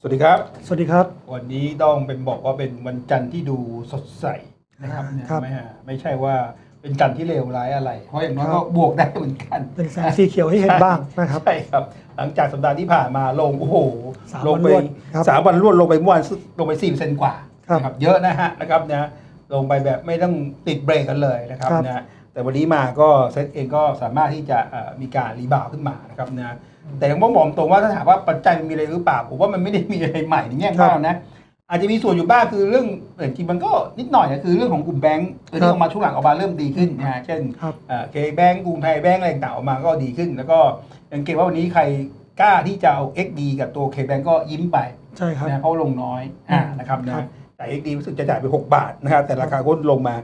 สวัสดีครับ สวัสดีครับ วันนี้ต้องเป็นบอกว่าเป็นวันจันทร์ที่ดูสดใสนะครับอ่าเนี่ยครับไม่ฮะไม่ใช่ว่าเป็นจันทร์ที่เลวร้ายอะไร เพราะอย่างน้อยครัก็บบวกได้เหมือนกัน เป็นแสงสีเขียวให้เห็นบ้างนะครับ ใช่ครับ หลังจากสัปดาห์ที่ผ่านมาลงโอ้โหสามลงวันไปรวดครับสามวันรวดลงไปเมื่อวานลงไปสี่เปอร์เซ็นต์กว่าครับนะครับ เยอะนะฮะนะครับนะ ลงไปแบบไม่ต้องติดเบรกกันเลยนะครับครับนะ แต่วันนี้มาก็เซ็ตเองก็สามารถที่จะเอ่อมีการรีบาวด์ขึ้นมานะครับนะแต่ยังต้องบอกตรงว่าถ้าถามว่าปัจจัยมันมีอะไรหรือเปล่าผมว่ามันไม่ได้มีอะไรใหม่ในแง่บ้างนะอาจจะมีส่วนอยู่บ้างคือเรื่องแต่จริงๆมันก็นิดหน่อยนะคือเรื่องของกลุ่มแบงก์ที่ออกมาช่วงหลังออกมาเริ่มดีขึ้นนะฮะเช่นครับเคแบงก์กรุงไทยแบงก์อะไรต่างๆออกมาก็ดีขึ้น แล้วก็สังเกตว่าวันนี้ใครกล้าที่จะเอา XD กับตัว KBank ก็ยิ้มไปใช่ครับนะเพราะลงน้อยอ่านะครับครันะบแต่ XD รู้สึกจะจ่ายไป 6 บาทนะครับแต่ราคาก็ลงมา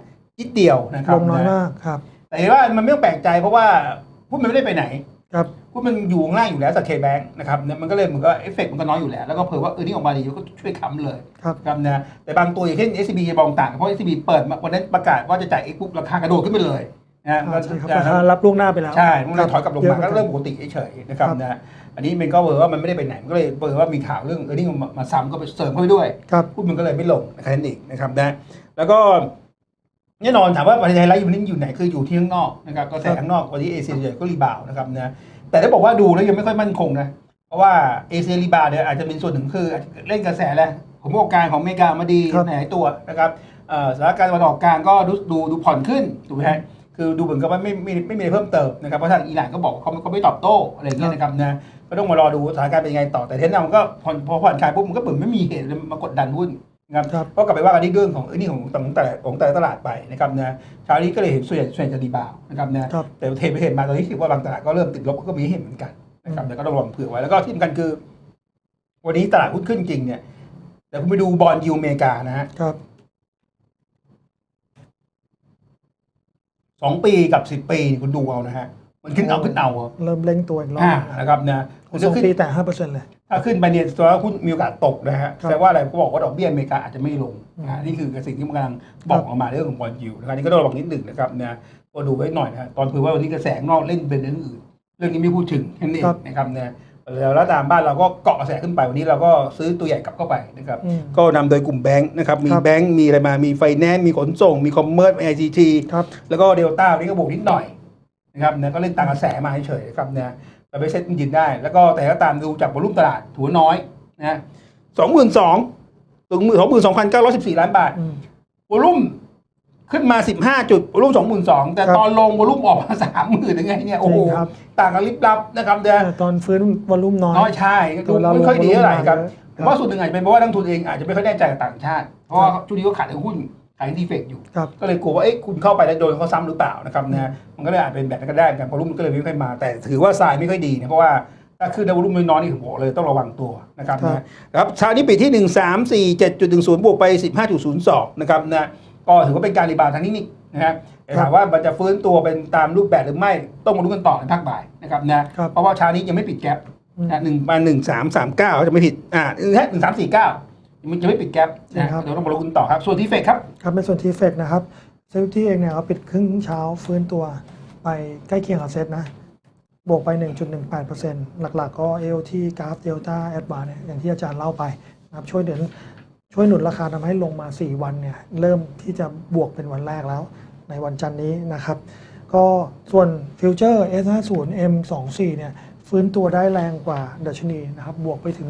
นิดเดียวนะครับลงน้อยะมากครับ แต่เห็นว่ามันไม่ต้องแปลกใจเพราะว่าหุ้นมันไม่ได้ไปไหนครับหุ้นมันอยู่ข้างล่างอยู่แล้วจากเคแบงก์นะครับเนี่ยมันก็เลยเหมือนก็เอฟเฟกต์มันก็น้อยอยู่แล้ว แล้วก็เผื่อว่าเออนี่ออกมาดีก็ช่วยค้ำเลยครับครับนะแต่บางตัวอย่างเช่น SCB จะมองต่างเพราะ SCB เปิดมาวันนั้นประกาศว่าจะจ่าย X ปุ๊บราคากระโดดขึ้นไปเลยนะอ่าใช่ครับจะราคารับล่วงหน้าไปแล้ว ใช่มันเลยถอยกลับลงมาเยก็อะหอนนเริ่มปกติเฉยๆนะครับครับนะอันนี้มันก็เผื่อว่ามันไม่ได้ไปไหนมันก็เลยเผื่อว่ามีข่าวเรื่องเออนี่มามาซ้ำก็ไปเสริมเข้าไปด้วยครับหุ้นมันก็เลยไม่ลงนะครับนั่นเองนะครับนะแล้วก็ แน่นอนถามว่าประเทศไทยไลฟ์อยู่นี่อยู่ไหนคืออยู่ที่ข้างนอกนะครับก็แต่ข้างนอกวันนี้เอเชียใหญ่ก็รีบาวนะครับนะแต่ได้บอกว่าดูแล้วยังไม่ค่อยมั่นคงนะเพราะว่าเอเชียรีบาวเนี่ยอาจจะเป็นส่วนหนึ่งคือเล่นกระแสแหละผมประกอบการของอเมริกามาดีหลายตัวนะครับสถานการณ์ตะวันออกกลางก็ดูดูดูผ่อนขึ้นถูกไหมฮะคือดูเหมือนกับว่าไม่ไม่ไม่มีอะไรเพิ่มเติมนะครับเพราะทางอิหร่านก็บอกเขาเขาไม่ตอบโต้อะไรอย่างเงี้ยนะครับนะก็ต้องมารอดูสถานการณ์เป็นยังไงต่อแต่เทนนำมันก็ผ่อพอผ่อนคลายปุ๊บมันก็เหมือนไม่มีเหตุมากดดันหุ้น นะครับครับก็กลับไปว่ากันที่เรื่องของเอ้ยนี่ของของแต่ละของแต่ละตลาดไปนะครับนะเช้านี้ก็เลยเห็นส่วนใหญ่ส่วนใหญ่จะดีบาวนะครับนะครับแต่เทไปเห็นมาตอนนี้ถือว่าบางตลาดก็เริ่มติดลบก็มีให้เห็นเหมือนกันนะครับแต่ก็ต้องระวังเผื่อไว้แล้วก็ที่สำคัญคือ วันนี้ตลาดหุ้นขึ้นจริงเนี่ยแต่คุณไปดูบอลยูอเมริกานะฮะครับสองปีกับสิบปีนี่คุณดูเอานะฮะ มันขึ้นเอาขึ้นเอาอะเริ่มเร่งตัวอีกรอบอ่านะนะครับนะของจะสองขึ้นปีแต่ห้าเปอร์เซ็นต์เลยถ้าขึ้นไปเนี่ยตัวหุ้นมีโอกาสตกนะฮะครับแต่ว่าอะไรเขาบอกว่าดอกเบี้ยอเมริกาอาจจะไม่ลงอืมอ่านี่คือสิ่งที่มันกำลังบอกออกมาเรื่องของบอลยูนะครับนี่ก็ต้องระวังนิดหนึ่งนะครับนะก็ดูไว้หน่อยนะฮะตอนเผื่อว่าวันนี้กระแสข้างนอกเล่นเป็นเรื่องอื่น เรื่องนี้ไม่พูดถึงแค่นี้เองนะครับนะแล้วแล้วตามบ้านเราก็เกาะกระแสขึ้นไปวันนี้เราก็ซื้อตัวใหญ่กลับเข้าไปนะครับอืมก็นำโดยกลุ่มแบงค์นะครับมีครับแบงค์มีอะไรมามีไฟแนนซ์มีขนส่ง มีคอมเมอร์มีไอซีทีครับแล้วก็เดลต้าวันนี้ก็บวกนิดหน่อย นะครับนะก็เล่นตามกระแสมาเฉยๆนะครับนะแต่ไปเซ็ตมันยืนได้ แล้วก็แต่ก็ตามดูจากวอลุ่มตลาดถือว่าน้อยนะสองหมื่นสองถึงสองหมื่นสองพันเก้าร้อยสิบสี่ล้านบาทอืมวอลุ่มขึ้นมาสิบห้าจุดวอลุ่มสองหมื่นสองแต่ครับตอนลงวอลุ่มออกมาสามหมื่นยังไงเนี่ย โอ้โหจริงครับต่างกันลิบลับนะครับเนี่ยแต่ตอนฟื้นวอลลุ่มน้อยน้อยใช่ดูตัวเราไม่ค่อยดีเท่าไหร่ครับลงผมว่าส่วนหนึ่งอาจจะเป็นเพราะว่านักทุนเองอาจจะไม่ค่อยแน่ใจกับต่างชาติ เพราะว่าช่วงนี้ก็ขายในหุ้น ขายดีเฟกอยู่ ครับ ก็เลยกลัวว่าเอ๊ะคุณเข้าไปแล้วโดนเขาซ้ำหรือเปล่านะครับนะมันก็เลยอาจเป็นแบบนั้นก็ได้เหมือนกันเพราะรุ่มมันก็เลยไม่ค่อยมา แต่ถือว่าทรายไม่ค่อยดีนะเพราะว่าถ้าขึ้นในวอลุ่มน้อยๆนี่ผมบอกเลยต้องระวังตัวนะครับครับ นะครับเช้านี้ปิดที่ 1 3 4 7จุด1 0 บวกไป 15.02 นะครับนะก็ถือว่าเป็นการรีบาวด์ทางเทคนิคนะครับแต่ถามว่ามันจะฟื้นตัวเป็นตามรูปแบบหรือไม่ต้องมาดูกันต่อในภาคบ่ายนะครับนะครับ เพราะว่าเช้านี้ยังไม่ปิดแก๊ปอืมนะหนึ่งมาหนึ่งสามสามเก้าจะไม่ผิดอ่าหนึ่งสามสี่เก้า มันจะไม่ปิดแก๊ปนะครับเดี๋ยวต้องมาดูกันต่อครับ ส่วนที่เฟกครับ ครับในส่วนทีเฟกนะครับเซฟที่เองเนี่ยเขาปิดครึ่งเช้าฟื้นตัวไปใกล้เคียงกับเซตนะ บวกไป 1.18%หลักๆ ก็ AOT กราฟเดลต้าแอดวานเนี่ยอย่างที่อาจารย์เล่าไปนะครับช่วยเดินช่วยหนุนราคาทำให้ลงมา 4 วันเนี่ยเริ่มที่จะบวกเป็นวันแรกแล้ว ในวันจันทร์นี้นะครับ ก็ส่วนฟิวเจอร์ S50 M24 เนี่ยฟื้นตัวได้แรงกว่าดัชนีนะครับบวกไปถึง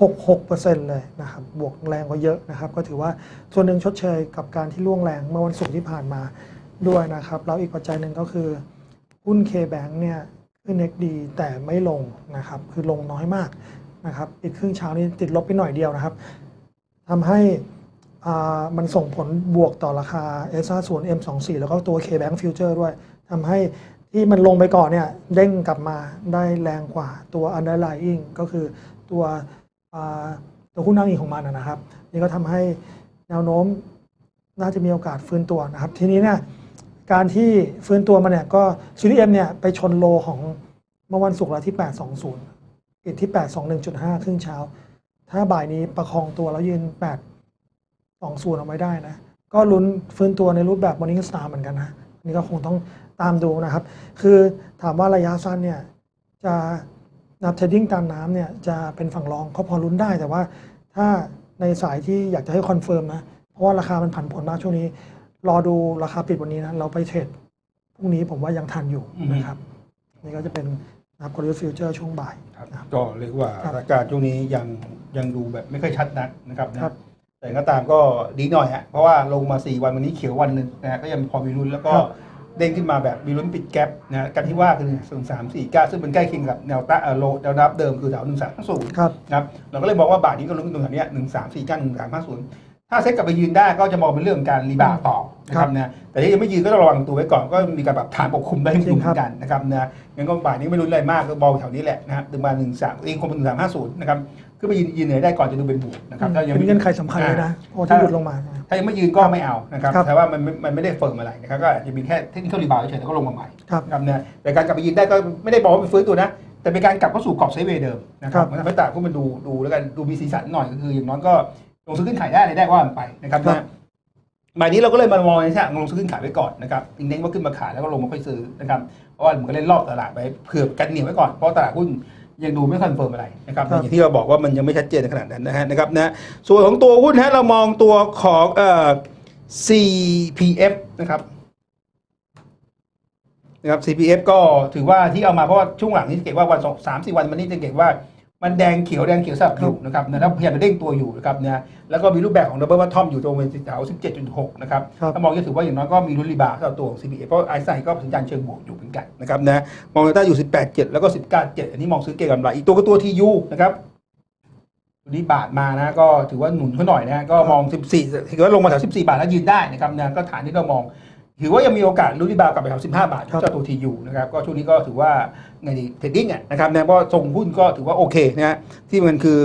66%เลยนะครับบวกแรงกว่าเยอะนะครับก็ถือว่าส่วนหนึ่งชดเชยกับการที่ล่วงแรงเมื่อวันศุกร์ที่ผ่านมาด้วยนะครับแล้วอีกปัจจัยหนึ่งก็คือหุ้น K-Bank เนี่ยขึ้น XD แต่ไม่ลงนะครับคือลงน้อยมากนะครับปิดครึ่งเช้านี้ติดลบไปหน่อยเดียวนะครับทำให้อ่ามันส่งผลบวกต่อราคา S50 M24 แล้วก็ตัว K-Bank Future ด้วยทำให้ที่มันลงไปก่อนเนี่ยเด้งกลับมาได้แรงกว่าตัว underlying ก็คือตัว ตัวหุ้นนั่งอิงของมันนะครับ นี่ก็ทำให้แนวโน้มน่าจะมีโอกาสฟื้นตัวนะครับ ทีนี้เนี่ยการที่ฟื้นตัวมาเนี่ยก็ซีรีเอ็มเนี่ยไปชนโลของเมื่อวันศุกร์แล้วที่ 820ปิดที่ 821.5 ครึ่งเช้า ถ้าบ่ายนี้ประคองตัวแล้วยืน 820เอาไว้ได้นะ ก็ลุ้นฟื้นตัวในรูปแบบ Morning Star เหมือนกันนะนี่ก็คงต้องตามดูนะครับ คือถามว่าระยะสั้นเนี่ยจะ นับเทรดดิ้งตามน้ำเนี่ยจะเป็นฝั่งรองเขาพอลุ้นได้ แต่ว่าถ้าในสายที่อยากจะให้คอนเฟิร์มนะ เพราะว่าราคามันผันผวนมากช่วงนี้ รอดูราคาปิดวันนี้นะเราไปเทรดพรุ่งนี้ผมว่ายังทันอยู่อือฮึนะครับ นี่ก็จะเป็นนะครับกลยุทธ์ฟิวเจอร์ช่วงบ่ายครับนะครับก็เรียกว่าครับสถานการณ์ช่วงนี้ยังยังดูแบบไม่ค่อยชัดนักนะครับนะครับ แต่ก็ตามก็ดีหน่อยฮะเพราะว่าลงมา 4 วันวันนี้เขียววันหนึ่งนะฮะก็ยังพอมีลุ้นแล้วก็ครับ เด้งขึ้นมาแบบมีลุ้นปิดแกลบนะฮะกันที่ว่าคือส่งสามสี่เก้าซึ่งเป็นใกล้เคียงกับแนวต้านเอ่อโลแนวรับเดิมคือแถวหนึ่งสามห้าศูนย์ครับนะครับเราก็เลยบอกว่าบาทนี้ก็ลุ้นตรงแถวเนี้หนึ่งสามสี่เก้าหนึ่งสามห้าศูนย์ถ้าเซ็ตกลับไปยืนได้ก็จะมองเป็นเรื่องของการรีบาวด์ต่อนะครับนะแต่ถ้ายังไม่ยืนก็ต้องระวังตัวไว้ก่อนก็มีการปรับฐานปกคลุมได้อยู่เหมือนกันนะครับนะงั้นก็บาทนี้ไม่ลุ้นอะไรมากก็มองแถวนี้แหละนะครับถึงมาหนึ่งสามเองคงเป็นหนึ่งสามห้าศูนย์นะครับขึ้นไปยืนยืนเหนือได้ก่อนจะดูเป็นบวกนะครับถ้ายังเป็นไม่เงื่อนไขสำคัญเลยนะเพราะที่หลุดลงมานะครับ ถ้ายังไม่ยืนก็ไม่เอานะครับครับแต่ว่ามันไม่มันไม่ได้เฟิร์มอะไรนะครับก็อาจจะมีแค่เทคนิครีบาวเฉยๆแล้วก็ลงมาใหม่ครับนะครับเนี่ยแต่การกลับไปยืนได้ก็ไม่ได้บอกว่าเป็นฟื้นตัวนะแต่เป็นการกลับเข้าสู่กรอบไซด์เวย์เดิมนะครับครับมันทำให้ตลาดหุ้นมันดูดูแล้วกันดูมีสีสันหน่อยก็คือ อย่างน้อยก็ลงซื้อขึ้นขายได้อะไรได้ว่ามันไปนะครับนะหมายนี้เราก็เลยมามองในเชิงลงซื้อขึ้นขายไว้ก่อนนะครับเน้นว่าขึ้นมาขายแล้วก็ลงมาค่อยซื้อนะครับเพราะว่ามันก็เล่นรอบตลาดไปเผื่อกันเหนียวไว้ก่อนเพราะตลาดหุ้น ยังดูไม่คอนเฟิร์มอะไรนะครับครับอย่างที่เราบอกว่ามันยังไม่ชัดเจนในขนาดนั้นนะฮะนะครับนะส่วนของตัวหุ้นฮะเรามองตัวของเอ่อ CPF นะครับนะครับ CPF ก็ถือว่าที่เอามาเพราะว่าช่วงหลังนี้จะเก็บว่าวันสองสามสี่วันมันนี้จะเก็บว่า มันแดงเขียวแดงเขียวสลับอยู่นะครับนะแล้วพยายามจะเด้งตัวอยู่นะครับนะแล้วก็มีรูปแบบของดับเบิลวัตทอมอยู่ตรงเป็นแถว17.6 นะครับครับถ้ามองจะถือว่าอย่างน้อยก็มีรุ่นรีบาวด์สำหรับตัวของ CPF เพราะไอซ์ไซก็สัญญาณเชิงบวกอยู่เหมือนกันนะครับนะมองได้อยู่ 18.7 แล้วก็ 19.7 อันนี้มองซื้อเก็งกำไรอีกตัวก็ตัว TU นะครับตัวนี้บาทมานะก็ถือว่าหนุนเขาหน่อยนะก็มอง 14ถือว่าลงมาแถว14 บาทแล้วยืนได้นะครับนะก็ฐานที่เรามอง ถือว่ายังมีโอกาสลุ้นรีบาวด์กลับไปแถว15 บาทครับเจ้าตัวทียูนะครับก็ช่วงนี้ก็ถือว่าไงดีเทรดดิ้งอะนะครับนะเพราะทรงหุ้นก็ถือว่าโอเคนะฮะที่มันคือ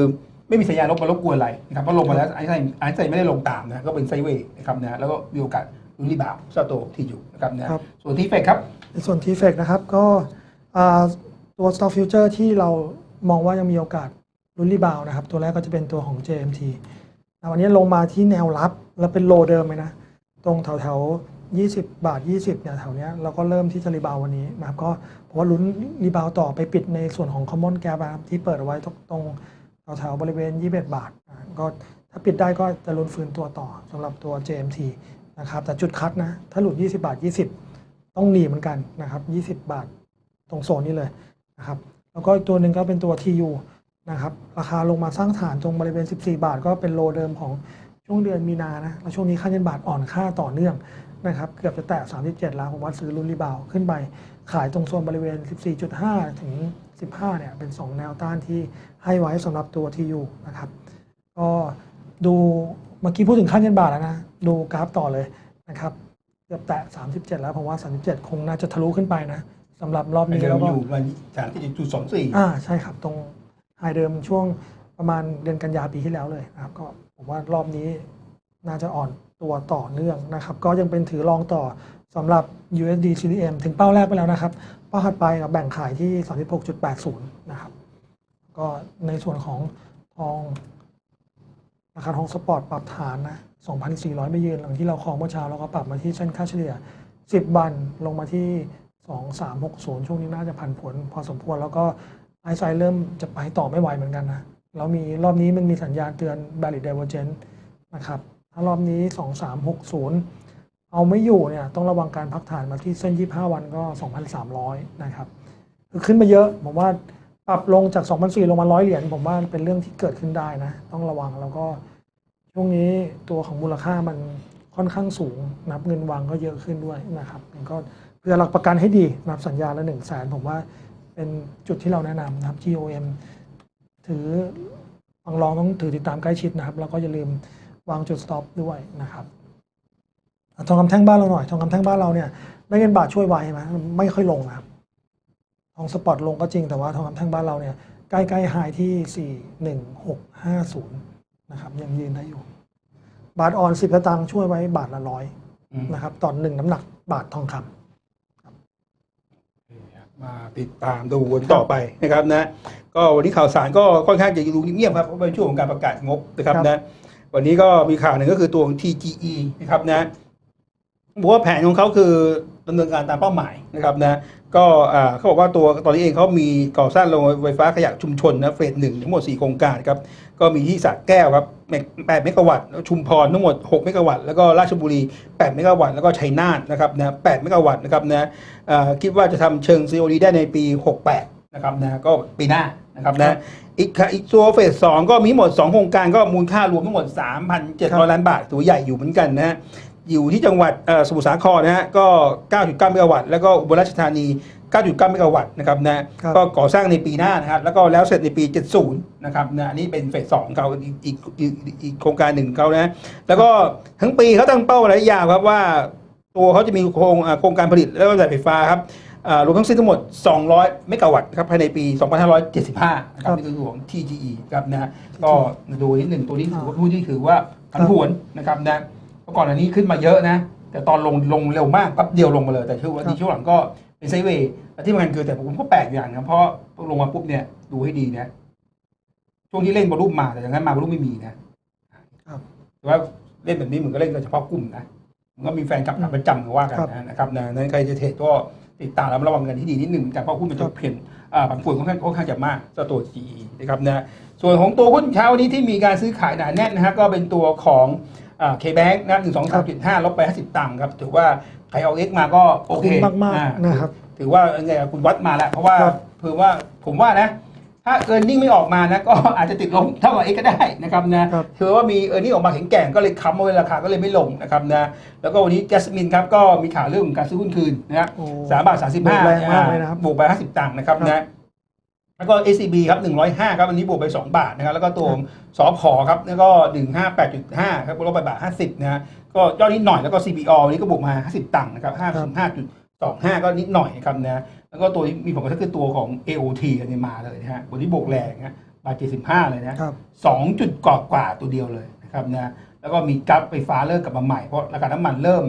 ไม่มีสัญญาณลบมารบกวนอะไรนะครับเพราะลงมาแล้วไอ้ไซไอ้ไซไม่ได้ลงตามนะก็เป็นไซด์เวย์นะครับนะแล้วก็มีโอกาสลุ้นรีบาวด์เจ้าตัวทียูนะครับนะครับส่วนที่เฟกครับในส่วนทีเฟกนะครับก็อ่าตัว stock future ที่เรามองว่ายังมีโอกาสลุ้นรีบาวด์นะครับตัวแรกก็จะเป็นตัวของ JMT นะวันนี้ลงมาที่แนวรับแล้วเป็นโลเดิมเลยนะตรงแถวแถวๆ 20 บาท 20เนี่ยแถวเนี้ยเราก็เริ่มที่จะรีบาววันนี้นะครับก็เพราะว่าลุ้นรีบาวต่อไปปิดในส่วนของ common gap นะครับที่เปิดเอาไว้ตรงแถวแถวบริเวณ 21 บาทก็ถ้าปิดได้ก็จะลุ้นฟื้นตัวต่อสำหรับตัว JMT นะครับแต่จุดคัดนะ ถ้าหลุด 20 บาท 20 ต้องหนีเหมือนกันนะครับ 20 บาทตรงโซนนี้เลยนะครับแล้วก็อีกตัวหนึ่งก็เป็นตัว TU นะครับราคาลงมาสร้างฐานตรงบริเวณ 14 บาท ก็เป็นโลเดิมของช่วงเดือนมีนานะแล้วช่วงนี้ค่าเงินบาทอ่อนค่าต่อเนื่อง นะครับเกือบจะแตะ 37 แล้วผมว่าซื้อรุ่นรีบาวด์ขึ้นไป ขายตรงโซนบริเวณ 14.5 ถึง 15 เนี่ย เป็น 2 แนวต้านที่ให้ไว้สำหรับตัว TU นะครับ ก็ดูเมื่อกี้พูดถึงค่าเงินบาทแล้วนะ ดูกราฟต่อเลยนะครับ เกือบแตะ 37 แล้วผมว่า 37 คงน่าจะทะลุขึ้นไปนะสำหรับรอบนี้เดิแล้มวก็อยู่วันสามที่จุดสองสี่อ่าใช่ครับตรงไฮเดิมช่วงประมาณเดือนกันยาปีที่แล้วเลยนะครับ ก็ผมว่ารอบนี้น่าจะอ่อน ตัวต่อเนื่องนะครับ ก็ยังเป็นถือรองต่อสำหรับ USD CDM ถึงเป้าแรกไปแล้วนะครับ เป้าถัดไปกับแบ่งขายที่ 36.80 นะครับ ก็ในส่วนของทองราคาทองสปอร์ตปรับฐานนะ 2,400ไม่ยืนหลังที่เราคองเมื่อเช้าเราก็ปรับมาที่เส้นค่าเฉลี่ย 10 วันลงมาที่ 2360 ช่วงนี้น่าจะผันผวนพอสมควร แล้วก็ไอซ์ไซเริ่มจะไปต่อไม่ไหวเหมือนกันนะ แล้วมีรอบนี้มันมีสัญญาณเตือน valid divergence นะครับ ถ้ารอบนี้ 2360 เอาไม่อยู่เนี่ยต้องระวังการพักฐานมาที่เส้น 25 วันก็ 2,300 นะครับคือขึ้นมาเยอะผมว่าปรับลงจาก 2,400 ลงมา 100 เหรียญผมว่าเป็นเรื่องที่เกิดขึ้นได้นะ ต้องระวังแล้วก็ช่วงนี้ตัวของมูลค่ามันค่อนข้างสูงนับเงินวางก็เยอะขึ้นด้วยนะครับก็เพื่อหลักประกันให้ดีนับสัญญาละ1 0 0 0 0แสนผมว่าเป็นจุดที่เราแนะนำนะครับ GOM ถือฟังลองต้องถือติดตามใกล้ชิดนะครับ แล้วก็อย่าลืม วางจุด stop ด้วยนะครับอะทองคำแท่งบ้านเราหน่อย ทองคำแท่งบ้านเราเนี่ยได้เงินบาทช่วยไว้ไหมไม่ค่อยลงนะครับทองสปอร์ตลงก็จริงแต่ว่าทองคำแท่งบ้านเราเนี่ยใกล้ๆไฮที่ 41650 นะครับ ยังยืนได้อยู่ บาทออน 10สตางค์ช่วยไว้บาทละร้อยนะครับต่อหนึ่งน้ำหนักบาททองคำมาติดตามดูกันต่อไปนะครับนะ ก็วันนี้ข่าวสารก็ค่อนข้างจะดูเงียบๆครับเพราะเป็นช่วงของการประกาศงบนะครับครับนะ วันนี้ก็มีข่าวหนึ่งก็คือตัวของ TGE นะครับนะบอกว่าแผนของเขาคือดำเนินการตามเป้าหมายนะครับนะก็เขาบอกว่าตัวตอนนี้เองเขามีก่อสร้างโรงไฟฟ้าขยะชุมชนนะเฟสหนึ่งทั้งหมด 4 โครงการครับก็มีที่สระแก้วครับ8เมกะวัตต์ชุมพรทั้งหมด 6 เมกะวัตต์แล้วก็ราชบุรี 8 เมกะวัตต์แล้วก็ชัยนาทนะครับนะ8เมกะวัตต์นะครับนะอ่าคิดว่าจะทำเชิง COD ได้ในปี 68 นะครับนะก็ปีหน้า นะครับนะอีกค่ะอีกตัวเฟสสองก็มีหมด 2 โครงการก็มูลค่ารวมทั้งหมด 3,700 ล้านบาทตัวใหญ่อยู่เหมือนกันนะฮะอยู่ที่จังหวัดเอ่อสมุทรสาครนะฮะก็ 9.9 เมกะวัตต์แล้วก็อุบลราชธานี 9.9 เมกะวัตต์นะครับนะครับก็ก่อสร้างในปีหน้านะครับแล้วก็แล้วเสร็จในปี 70 นะครับนะอันนี้เป็นเฟสสองเขาอีกอีกอีกอีกอีกโครงการหนึ่งเขานะ แล้วก็ทั้งปีเขาตั้งเป้าระยะยาวครับว่า ตัวเขาจะมีโครงอ่าโครงการผลิตและก็จ่ายไฟฟ้าครับ อ่ารวมทั้งสิ้นทั้งหมด 200 เมกะวัตต์ครับภายในปี 2575นะครับนี่คือของ TGE ครับนะก็ดูนิดหนึ่งตัวนี้ถือว่าผู้ที่ถือว่าผันผวนนะครับนะเมื่อก่อนอันนี้ขึ้นมาเยอะนะ แต่ตอนลงลงเร็วมากแป๊บเดียวลงมาเลย แต่ช่วงครับที่ช่วงหลังก็เป็นไซด์เวย์และที่สำคัญคือแต่ผมก็แปลกอย่างนะเพราะลงมาปุ๊บเนี่ยดูให้ดีนะช่วงที่เล่นบอลลูนมาแต่อย่างนั้นมาบอลลูนไม่มีนะครับแต่ว่าเล่นแบบนี้เหมือนก็เล่นเฉพาะกลุ่มนะมันก็มีแฟนคลับขาประจำเขาว่ากันนะนะครับนะนั้นใครจะเทรดก็ ติดตามแล้วระวังกันที่ดีนิดหนึ่งแต่เพราะหุ้นมันจะเพียนอ่าผันผวนค่อนข้างค่อนข้างจะมากสตัว GE นะครับนะส่วนของตัวหุ้นเช้านี้ที่มีการซื้อขายหนาแน่นนะฮะก็เป็นตัวของเคแบงค์นะหนึ่งสองสามจุดห้าลบไปห้าสิบตังค์ครับถือว่าใครเอาเอ็กมาก็โอเคคุ้มมากอ่ๆนะครับถือว่าไงอะคุณวัดมาแล้ว เพราะว่าครับเพื่อว่าผมว่านะ ถ้าเอิร์นิ่งไม่ออกมานะก็อาจจะติดลงเท่ากับเอ็กก็ได้นะครับนะครับถือว่ามีเอิร์นิ่งออกมาแข็งแกร่งก็เลยค้ำเอาไว้ราคาก็เลยไม่ลงนะครับนะแล้วก็วันนี้แจสมินครับก็มีข่าวเรื่องของการซื้อหุ้นคืนนะครับโอ้สามบาทสามสิบห้าแรงมากเลยนะครับบวกไปห้าสิบตังค์นะครับครับนะแล้วก็ ACB ครับหนึ่งร้อยห้าครับอันนี้บวกไปสองบาทนะครับ แล้วก็ตัวสอพอครับ แล้วก็หนึ่งห้าแปดจุดห้าครับลบไปบาทห้าสิบนะฮะก็ย่อนิดหน่อยแล้วก็ CPO วันนี้ก็บวกมาห้าสิบตังค์นะครับห้าสิบห้าจุดสองห้าก็นิดหน่อยครับนะแล้วก็ตัวที่มีผลกระทบคือตัวของ AOT อันนี้มาเลยนะฮะวันนี้บวกแรงนะบาทเจ็ดสิบห้าเลยนะครับสองจุดกว่ากว่าตัวเดียวเลยนะครับนะแล้วก็มีกราฟไฟฟ้าเริ่มกลับมาใหม่เพราะราคาน้ำมันเริ่ม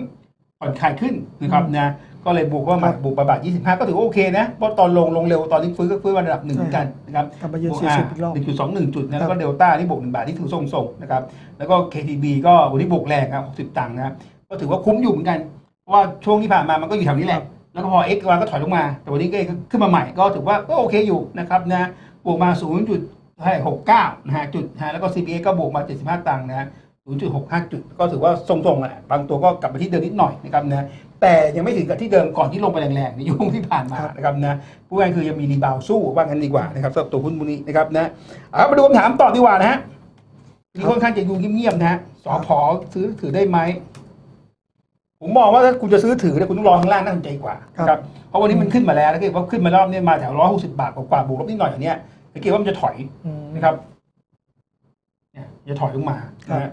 ผ่อนคลายขึ้นนะครับนะก็เลยบวกว่ามาครับบวกไปบาท 25 ก็ถือว่าโอเคนะเพราะตอนลงลงเร็วตอนนี้ฟื้นก็ฟื้นมาระดับหนึ่งเหมือนกันนะครับกลับมายืนบวกสี่สิบอีกรอบหนึ่งจุดสองหนึ่งจุดนะแล้วก็เดลต้านี่บวกหนึ่งบาทที่ถือทรงๆนะครับแล้วก็ KTB ก็วันนี้บวกแรงครับ60 ตังค์นะครับก็ถือว่าคุ้มอยู่เหมือนกัน เพราะว่าช่วงที่ผ่านมามันก็อยู่แถวนี้แหละ แล้วก็พอ X วันก็ถอยลงมา แต่วันนี้ก็ขึ้นมาใหม่ก็ถือว่าก็โอเคอยู่นะครับนะบวกมา0.69นะฮะจุดนะฮะแล้วก็ CPX ก็บวกมา 75 ตังค์นะฮะ0.65 จุด ก็ถือว่าทรงๆแหละบางตัวก็กลับไปที่เดิมนิดหน่อยนะครับนะแต่ยังไม่ถึงกับที่เดิมก่อนที่ลงไปแรงๆในยุคที่ผ่านมานะครับนะผู้ง่ายคือยังมีรีบาวด์สู้ว่างั้นดีกว่านะครับสำหรับตัวหุ้นพวกนี้นะครับนะเอามาดูคำถามต่อดีกว่านะฮะนี่ค่อนข้างจะดูเงียบๆนะฮะสอพอซื้อถือได้ไหม ผมมองว่าถ้าคุณจะซื้อถือเนี่ยคุณต้องรอข้างล่างน่าสนใจกว่าครับนะครับเพราะวันนี้มันขึ้นมาแล้วแล้วก็ว่าขึ้นมารอบนี้มาแถวร้อยหกสิบาทกว่าๆบวกลบนิดหน่อยอย่างเนี้ยสังเกตว่ามันจะถอยอืมนะครับเนี่ยจะถอยลงมาครับนะฮะ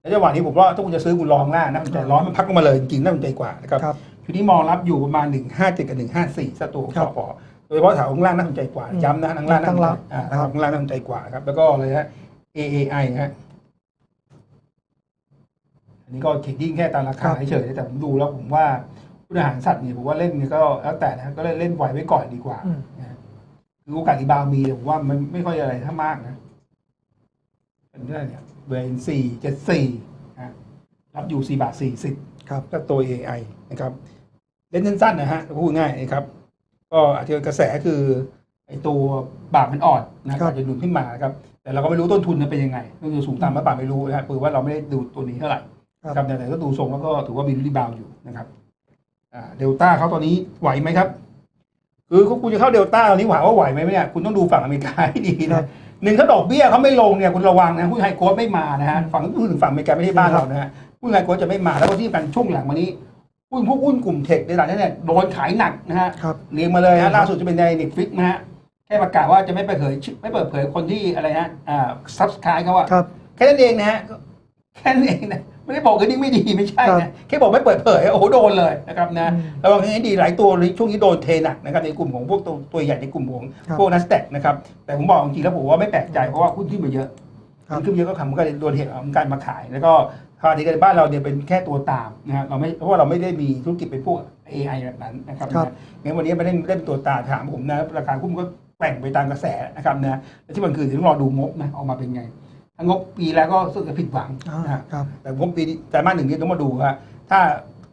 แล้วจังหวะนี้ผมว่าถ้าคุณจะซื้อคุณรอข้างล่างน่าสนใจร้อยมันพักลงมาเลยจริงๆน่าสนใจกว่านะครับครับชุดนี้มองรับอยู่ประมาณหนึ่งห้าเจ็ดกับหนึ่งห้าสี่สตัวครัสบปอโดยเฉพาะแถวข้างล่างน่าสนใจกว่าอืมย้ำนะข้างล่างน่าสตั้นงใจรับอ่าครับข้างล่างน่าสนใจกว่าครับ แล้วก็อะไรฮะ AAI ฮะอั นนี้ก็เทรดดิ้งแค่ตามราคาเฉยๆแต่ผมดูแล้วผมว่าผู้อาหารสัตว์เนี่ยผมว่าเล่นเนี่ยก็แล้วแต่นะก็เล่นเล่นไหวไว้ก่อนดีกว่าอืมนะฮะคือโอกาสรีบาวด์มีแต่ผมว่ามันไม่ค่อยอะไรถ้ามากนะเป็นเท่าไหร่เนี่ยเบรนสี่เจ็ดสี่นะรับอยู่สี่บาทสี่สิบครับก็ตัว AI นะครับเล่นสั้นๆนะฮะพูดง่ายนะครับ ก็อาจจะกระแสคือไอ้ตัวบาทมันอ่อนนะครับอาจจะดุนขึ้นมานะครับ แต่เราก็ไม่รู้ต้นทุนมันเป็นยังไงต้นทุนสูงต่ำหรือเปล่าไม่รู้นะฮะคือว่าเราไม่ได้ดูตัวนี้เท่าไหร่ครับ นะครับแต่แต่ก็ดูทรงแล้วก็ถือว่ามีรีบาวด์อยู่นะครับอ่าเดลต้าเขาตอนนี้ไหวไหมครับ คือคุณจะเข้าเดลต้าตอนนี้หวังว่าไหวไหมเนี่ยคุณต้องดูฝั่งอเมริกาให้ดีครันะบหนึ่งถ้าดอกเบี้ยเขาไม่ลงเนี่ยคุณระวังนะหุ้นไฮโกดไม่มานะฮะฝั่งพูดถึงฝั่งอเมริกาไม่ใช่บ้านเรานะฮะหุ้นไฮโกดจะไม่มาแล้วก็ที่กันช่วงหลังมานี้หุ้นพวกหุ้นกลุ่มเทคในหลังนั้นเนี่ยโดนขายหนักนะฮะครับเรียงมาเลยครัฮะบล่าสุดจะเป็นในเน็ตฟิกนะฮะแค่ประกาศว่าจะไม่เปิดเผยชื่อไม่เปิดเผยคนที่อะไรฮะอ่าซับสไครต์เขาว่าครับแค่นั้นเองนะฮะแค่นั้นเองนะ ไม่ได้บอกกันนี่ไม่ดีไม่ใช่ครันะบแค่บอกไม่เปิดเผยโอ้โหโดนเลยนะครับนะอืมระวังให้ดีหลายตัวเลยช่วงนี้โดนเทหนักนะครับในกลุ่มของพวกตัวตัวใหญ่ในกลุ่มของครับพวกนัสแตกนะครับแต่ผมบอกจริงๆแล้วผมว่าไม่แปลกใจเพราะว่าหุ้นขึ้นมาเยอะครับหุ้นขึ้นมาเยอะก็ขำก็เลยโดนเหตุของการมาขายแล้วก็คราวนี้กันบ้านเราเนี่ยเป็นแค่ตัวตามนะฮะเราไม่เพราะว่าเราไม่ได้มีธุรกิจเป็นพวก AI แบบนั้นนะครับครับนะงั้นวันนี้ไม่ได้เล่นตัวตามถามผมนะราคาหุ้นก็แกว่งไปตามกระแสนะครับนะและที่มันคือเดี๋ยวต้องรอดูงบนะออกมาเป็นไงถ้า งบปีแล้วก็รู้สึกจะผิดหวังอ่านะฮะครับแต่งบปีนี้แต่มาหนึ่งนี้ต้องมาดูว่าถ้า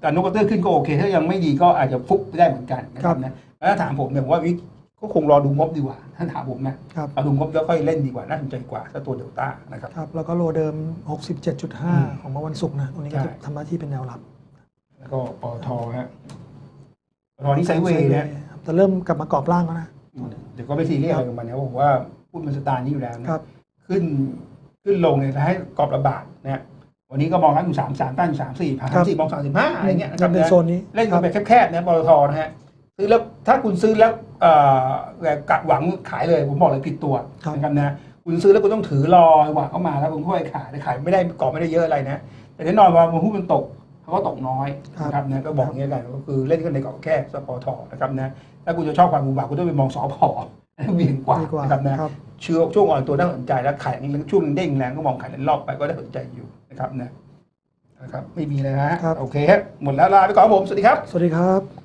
การนกกระเตื้อขึ้นก็โอเค ถ้ายังไม่ดีก็อาจจะฟุกไปได้เหมือนกันนะคครัรับบนะแล้วถ้าถามผมเนี่ยผมว่าวิก็คงรอดูงบดีกว่าถ้าถามผมนะครับเอาดูงบแล้วค่อยเล่นดีกว่า น่าสนใจกว่า ถ้าตัวเดลต้านะครับครับ แล้วก็โลเดิมอืม67.5 ของเมื่อวันศุกร์นะตรงนี้ก็ใช่จะทำหน้าที่เป็นแนวรับ แล้วก็ปอทฮะปอทนี่ไซด์เวย์นะแต่เริ่มกลับมากรอบล่างแล้วนะเดี๋ยวก็ไม่ซีเรียสอะไรกับมันนะผมว่าพูดมันสไตล์นี้อยู่แล้วนะครับขึ้น ขึ้นลงเนี่ยถ้าให้กรอบระบาดนะฮะวันนี้ก็มองกันอยู่สามสามตั้งอยู่สามสี่ผ่านครับสี่มองสามสิบห้าอะไรเงี้ยนะครับเป็นนะโซนนี้เล่นคกัรันบแบบแคบๆนะปตทนะฮะซื้อแล้วถ้าคุณซื้อแล้วเอ่อแบบกะหวังขายเลยผมบอกเลยผิดตัวครับนะครับนะคุณซื้อแล้วคุณต้องถือรอหวังเข้ามาแล้วคุณค่อยขายแต่ขายไม่ได้กรอบไม่ได้เยอะอะไรนะ แต่แน่นอนว่ามันหุ้นมันตกเขาก็ตกน้อยนะครับนะก็บอกอย่างเงี้ยกันก็คือเล่นกันในกรอบแคบสปอทนะครับนะถ้าคุณจะชอบความบูบาคุณต้องไปมองสอพอเวียนกว่าดีกว่านะครับนะครับ เชื่อช่วงอ่อนตัวน่าสนใจแล้วขายอย่างนี้ช่วงเด้งแรงก็มองขายรอบไปก็ได้สนใจอยู่นะครับนะนะครับ ไม่มีเลยนะฮะครับ โอเคฮะหมดแล้วลาไปก่อนครับผม สวัสดีครับ สวัสดีครับ